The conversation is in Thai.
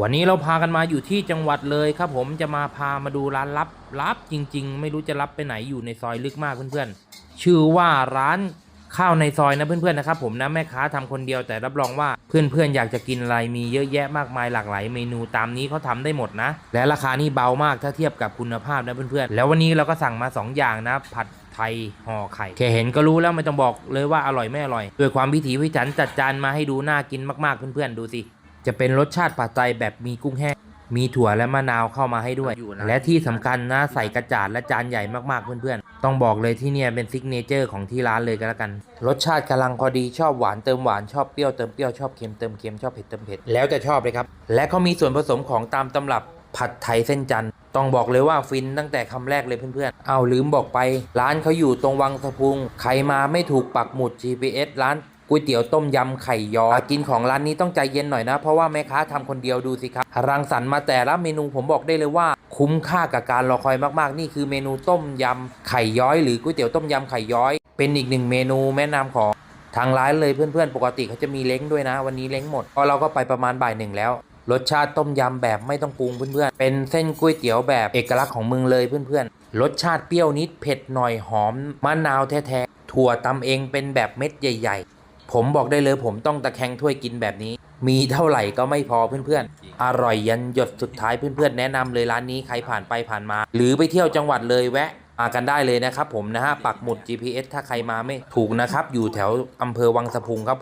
วันนี้เราพากันมาอยู่ที่จังหวัดเลยครับ ผมจะมาพามาดูร้านลับลับจริง ๆ ไม่รู้จะลับไปไหนอยู่ในซอยลึกมากเพื่อนๆชื่อว่าร้านข้าวในซอยนะเพื่อนๆนะครับผมนะแม่ค้าทำคนเดียวแต่รับรองว่าเพื่อนๆอยากจะกินอะไรมีเยอะแยะมากมายหลากหลายเมนูตามนี้เขาทำได้หมดนะ และราคานี่เบามากถ้าเทียบกับคุณภาพนะเพื่อนๆแล้ววันนี้เราก็สั่งมาสองอย่างนะผัดไทยห่อไข่แค่เห็นก็รู้แล้วไม่ต้องบอกเลยว่าอร่อยไม่อร่อยด้วยความพิถีพิถันจัดจานมาให้ดูน่ากินมากๆเพื่อนๆดูสิ จะเป็นรสชาติผัดไทยแบบมีกุ้งแห้ง มีถั่วและมะนาวเข้ามาให้ด้วย และที่สำคัญนะใส่กระจาดและจานใหญ่มากๆเพื่อนๆ ต้องบอกเลยที่เนี่ยเป็นซิกเนเจอร์ของที่ร้านเลยก็แล้วกัน รสชาติกำลังพอดีชอบหวานเติมหวานชอบเปรี้ยวเติมเปรี้ยวชอบเค็มเติมเค็มชอบเผ็ดเติมเผ็ดแล้วแต่ชอบเลยครับ และเขามีส่วนผสมของตามตำรับผัดไทยเส้นจันทร์ต้องบอกเลยว่าฟินตั้งแต่คำแรกเลยเพื่อนๆ เอาลืมบอกไป ร้านเขาอยู่ตรงวังสะพุง ใครมาไม่ถูกปักหมุด GPS ร้าน ก๋วยเตี๋ยวต้มยำไข่ยอกินของร้านนี้ต้องใจเย็นหน่อยนะ เพราะว่าแม่ค้าทำคนเดียวดูสิครับรังสรรค์มาแต่ละเมนูผมบอกได้เลยว่า คุ้มค่ากับการรอคอยมากๆ นี่คือเมนูต้มยำไข่ย้อยหรือก๋วยเตี๋ยวต้มยำไข่ย้อย เป็นอีกหนึ่งเมนูแนะนำของทางร้านเลยเพื่อนๆ ปกติเขาจะมีเล้งด้วยนะ วันนี้เล้งหมดเพราะเราก็ไปประมาณบ่ายหนึ่งแล้วรสชาติต้มยำแบบไม่ต้องปรุงเพื่อนๆ เป็นเส้นก๋วยเตี๋ยวแบบเอกลักษณ์ของเมืองเลยเพื่อนๆ รสชาติเปรี้ยวนิดเผ็ดหน่อยหอมมะนาวแท้ๆ ถั่วตำเองเป็นแบบเม็ดใหญ่ ๆ ผมบอกได้เลยผมต้องตะแคงถ้วยกินแบบนี้ มีเท่าไหร่ก็ไม่พอเพื่อนๆ อร่อยยันหยดสุดท้ายเพื่อนๆ แนะนำเลยร้านนี้ใครผ่านไปผ่านมา หรือไปเที่ยวจังหวัดเลยแวะมากันได้เลยนะครับผมนะฮะปักหมุด GPS ถ้าใครมาไม่ถูกนะครับ อยู่แถวอำเภอวังสะพุงครับ